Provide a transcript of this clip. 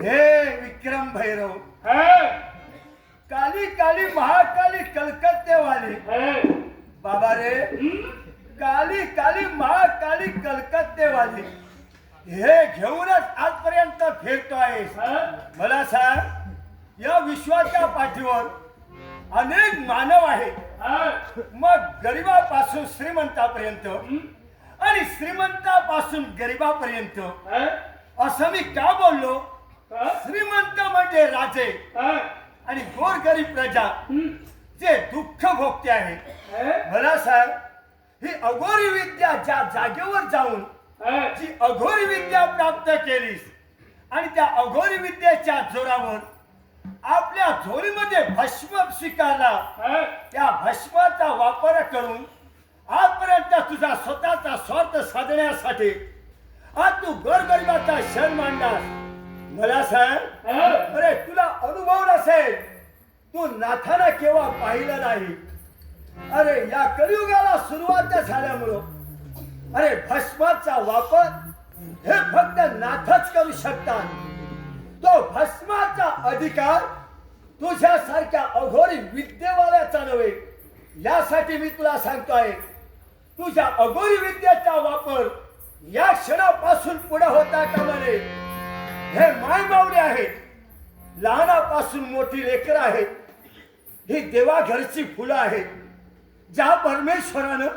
हे विक्रम भैरव काली काली महाकाली कलकत्तेवाली बाबा रे काली काली महाकाली कलकत्तेवाली हे घेऊनच आजपर्यंत फिरतो आहेस मला सांग या विश्वाच्या पाठीवर अनेक मानव आहेत मग गरिबापासून श्रीमंतापर्यंत. आणि श्रीमंतापासून गरिबापर्यंत? असं मी का बोललो? श्रीमंत म्हणजे राजे? आणि गोरगरीब प्रजा. जे दुःख भोगते आहेत हे? मला सांग ही अघोरी विद्या ज्या जागेवर जाऊन? जी अघोरी विद्या प्राप्त केलीस आणि त्या अघोरी विद्येच्या जोरावर आपल्या झोळीमध्ये भस्म स्वीकारला? त्या भस्माचा वापर करून आजपर्यंत तुझा स्वतःचा स्वार्थ साधण्यासाठी आज तू गोरगरिबाचा क्षण मांडलास मला सांग अरे तुला अनुभव नसेल. तू नाथाला केव्हा पाहिलं नाही? अरे या कलियुगाला सुरुवात झाल्यामुळं अरे भस्माचा वापर हे फक्त नाथच करू शकतात. तो भस्माचा अधिकार तुझ्यासारख्या अघोरी विद्येवाल्याचा नव्हे यासाठी मी तुला सांगतोय तुझ्या अघोरी विद्येचा वापर या क्षणापासून पुढे होता का नये हे मायबावले आहेत लहानापासून मोठी लेकर आहेत ही देवाघरची फुलं आहेत ज्या परमेश्वरानं